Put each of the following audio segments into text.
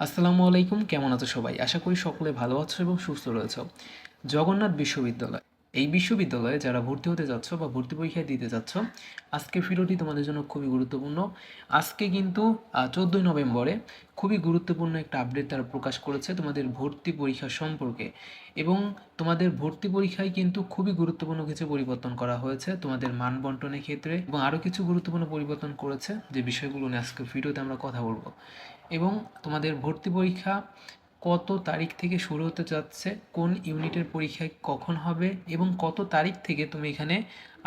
আসসালামু আলাইকুম, কেমন আছো সবাই? আশা করি সকলে ভালো আছো এবং সুস্থ রয়েছো। জগন্নাথ বিশ্ববিদ্যালয়। এই বিশ্ববিদ্যালয়ে যারা ভর্তি হতে যাচ্ছ বা ভর্তি পরীক্ষায় দিতে যাচ্ছ, আজকের ভিডিওটি তোমাদের জন্য খুবই গুরুত্বপূর্ণ। আজকে কিন্তু চোদ্দোই নভেম্বরে খুবই গুরুত্বপূর্ণ একটা আপডেট তারা প্রকাশ করেছে তোমাদের ভর্তি পরীক্ষা সম্পর্কে। এবং তোমাদের ভর্তি পরীক্ষায় কিন্তু খুবই গুরুত্বপূর্ণ কিছু পরিবর্তন করা হয়েছে তোমাদের মান বন্টনের ক্ষেত্রে এবং আরও কিছু গুরুত্বপূর্ণ পরিবর্তন করেছে যে বিষয়গুলো নিয়ে আজকে ভিডিওতে আমরা কথা বলব। এবং তোমাদের ভর্তি পরীক্ষা কত তারিখ থেকে শুরু হতে যাচ্ছে, কোন ইউনিটের পরীক্ষায় কখন হবে এবং কত তারিখ থেকে তুমি এখানে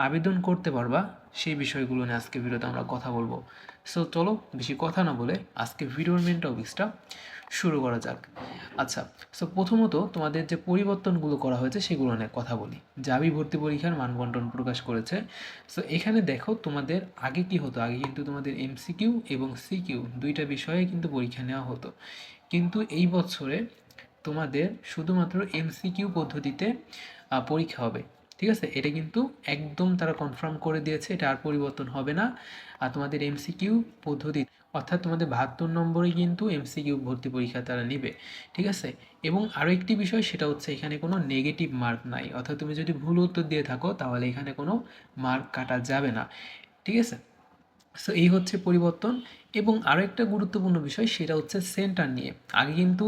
আবেদন করতে পারবা, সেই বিষয়গুলো নিয়ে আজকে ভিডিওতে আমরা কথা বলব। সো চলো বেশি কথা না বলে আজকে ভিডিওর মেন টপিক্সটা শুরু করা যাক। আচ্ছা সো প্রথমত তোমাদের যে পরিবর্তনগুলো করা হয়েছে সেগুলো নিয়ে কথা বলি। জাবি ভর্তি পরীক্ষার মানবন্টন প্রকাশ করেছে। সো এখানে দেখো তোমাদের আগে কি হতো? আগে কিন্তু তোমাদের এমসিকিউ এবং সিকিউ দুইটা বিষয়ে কিন্তু পরীক্ষা নেওয়া হতো। কিন্তু এই বছরে তোমাদের শুধুমাত্র এমসিকিউ পদ্ধতিতে পরীক্ষা হবে। ঠিক আছে? এটা কিন্তু একদম তারা কনফার্ম করে দিয়েছে, এটা আর পরিবর্তন হবে না। আর তোমাদের এমসিকিউ পদ্ধতি, অর্থাৎ তোমাদের বাহাত্তর নম্বরে কিন্তু এমসিকিউ ভর্তি পরীক্ষা তারা নেবে। ঠিক আছে? এবং আরও একটি বিষয়, সেটা হচ্ছে এখানে কোনো নেগেটিভ মার্ক নাই। অর্থাৎ তুমি যদি ভুল উত্তর দিয়ে থাকো, তাহলে এখানে কোনো মার্ক কাটা যাবে না। ঠিক আছে? সো এই হচ্ছে পরিবর্তন। এবং আরও একটা গুরুত্বপূর্ণ বিষয়, সেটা হচ্ছে সেন্টার নিয়ে। আগে কিন্তু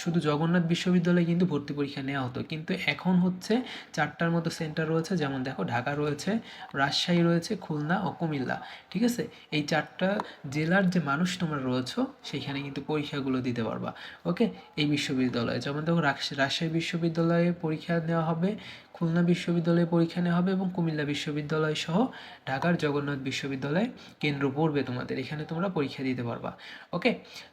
শুধু জগন্নাথ বিশ্ববিদ্যালয়ে কিন্তু ভর্তি পরীক্ষা নেওয়া হতো। কিন্তু এখন হচ্ছে চারটার মতো সেন্টার রয়েছে, যেমন দেখো ঢাকা রয়েছে, রাজশাহী রয়েছে, খুলনা ও কুমিল্লা। ঠিক আছে? এই চারটা জেলার যে মানুষ তোমরা রয়েছো, সেইখানে কিন্তু পরীক্ষাগুলো দিতে পারবা। ওকে এই বিশ্ববিদ্যালয়ে। যেমন দেখো রাজশাহী বিশ্ববিদ্যালয়ে পরীক্ষা নেওয়া হবে খুলনা বিশ্ববিদ্যালয়ে পরীক্ষা নেওয়া হবে এবং কুমিল্লা বিশ্ববিদ্যালয় সহ ঢাকার জগন্নাথ বিশ্ববিদ্যালয় কেন্দ্র পড়বে তোমাদের। এখানে তোমরা পরীক্ষা দিতে পারবা। ওকে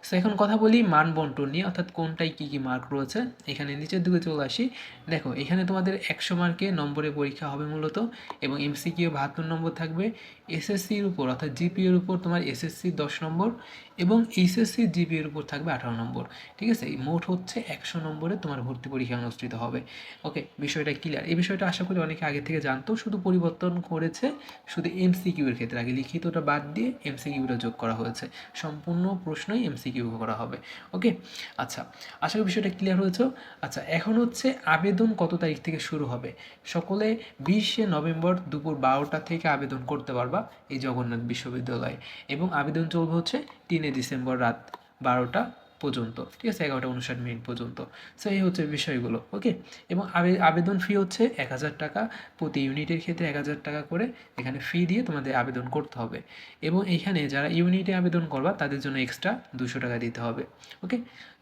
সো এখন কথা বলি মান বন্টন নিয়ে, অর্থাৎ কোনটায় কী কী মার্ক রয়েছে? এখানে নিচের দিকে চলে আসি। দেখো, এখানে তোমাদের একশো মার্কে নম্বরে পরীক্ষা হবে মূলত এবং এমসিকিউ বাহাত্তর নম্বর থাকবে। এসএসসির উপর, অর্থাৎ জিপিএর উপর তোমার এসএসসি দশ নম্বর এবং এইচএসসি জিপিএর উপর থাকবে আঠারো নম্বর। ঠিক আছে? মোট হচ্ছে একশো নম্বরে তোমার ভর্তি পরীক্ষা অনুষ্ঠিত হবে। ওকে বিষয়টা ক্লিয়ার এই বিষয়টা আশা করি অনেকে আগে থেকে জানতো, শুধু পরিবর্তন করেছে শুধু এমসিকিউ এর ক্ষেত্রে। আগে লিখিতটা বাদ দিয়ে এমসিকিউটা যোগ করা হয়েছে। সম্পূর্ণ প্রশ্নই এমসিকিউ করা হবে। ওকে? আচ্ছা আশা করি বিষয়টা ক্লিয়ার হয়েছে। আচ্ছা এখন হচ্ছে আবেদন কত তারিখ থেকে শুরু হবে? সকলে বিশে নভেম্বর দুপুর বারোটা থেকে আবেদন করতে পারবা এই জগন্নাথ বিশ্ববিদ্যালয়ে। এবং আবেদন চলবে হচ্ছে তিনে ডিসেম্বর রাত বারোটা। পর্যন্ত, ঠিক আছে? এগারোটা উনষাট মিনিট পর্যন্ত। সো এই হচ্ছে বিষয়গুলো ওকে এবং আবেদন ফি হচ্ছে এক হাজার টাকা, প্রতি ইউনিটের ক্ষেত্রে এক হাজার টাকা করে এখানে ফি দিয়ে তোমাদের আবেদন করতে হবে। এবং এখানে যারা ইউনিটে আবেদন করবা, তাদের জন্য এক্সট্রা দুশো টাকা দিতে হবে ওকে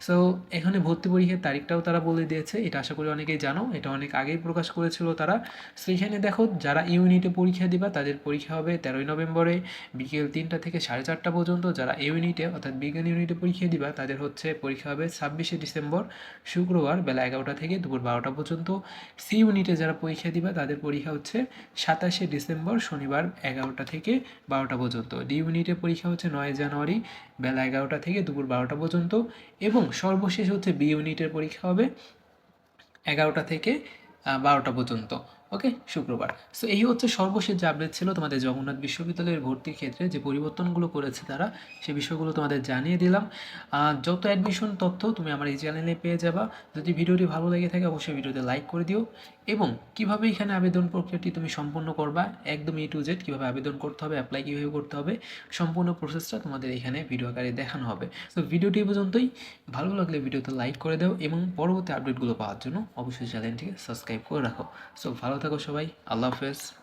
সো এখানে ভর্তি পরীক্ষার তারিখটাও তারা বলে দিয়েছে, এটা আশা করি অনেকেই জানো, এটা অনেক আগেই প্রকাশ করেছিল তারা। সো এখানে দেখো, যারা ইউনিটে পরীক্ষা দিবা, তাদের পরীক্ষা হবে তেরোই নভেম্বরে, বিকেল তিনটা থেকে সাড়ে চারটা পর্যন্ত। যারা ইউনিটে অর্থাৎ বিজ্ঞান ইউনিটে পরীক্ষা দিবা, তাদের হচ্ছে পরীক্ষা হবে ছাব্বিশে ডিসেম্বর, শুক্রবার বেলা এগারোটা থেকে দুপুর বারোটা পর্যন্ত। সি ইউনিটে যারা পরীক্ষা দিবে, তাদের পরীক্ষা হচ্ছে সাতাশে ডিসেম্বর, শনিবার এগারোটা থেকে বারোটা পর্যন্ত। ডি ইউনিটের পরীক্ষা হচ্ছে নয় জানুয়ারি বেলা এগারোটা থেকে দুপুর বারোটা পর্যন্ত এবং সর্বশেষ হচ্ছে বি ইউনিটের পরীক্ষা হবে এগারোটা থেকে বারোটা পর্যন্ত। ওকে? শুক্রবার। সো এই হচ্ছে সর্বশেষ যে আপডেট ছিল তোমাদের জগন্নাথ বিশ্ববিদ্যালয়ের ভর্তির ক্ষেত্রে যে পরিবর্তনগুলো করেছে তারা, সে বিষয়গুলো তোমাদের জানিয়ে দিলাম। যত অ্যাডমিশন তথ্য তুমি আমার এই চ্যানেলে পেয়ে যাবা। যদি ভিডিওটি ভালো লেগে থাকে, অবশ্যই ভিডিওতে লাইক করে দিও। এবং কীভাবে এখানে আবেদন প্রক্রিয়াটি তুমি সম্পূর্ণ করবা, একদম এ টু জেড কীভাবে আবেদন করতে হবে অ্যাপ্লাই কীভাবে করতে হবে, সম্পূর্ণ প্রসেসটা তোমাদের এখানে ভিডিও আকারে দেখানো হবে। তো ভিডিওটি পর্যন্তই। ভালো লাগলে ভিডিওতে লাইক করে দাও এবং পরবর্তী আপডেটগুলো পাওয়ার জন্য অবশ্যই চ্যানেলটিকে সাবস্ক্রাইব করে রাখো। সো ভালো থাকো সবাই। আল্লাহ হাফেজ।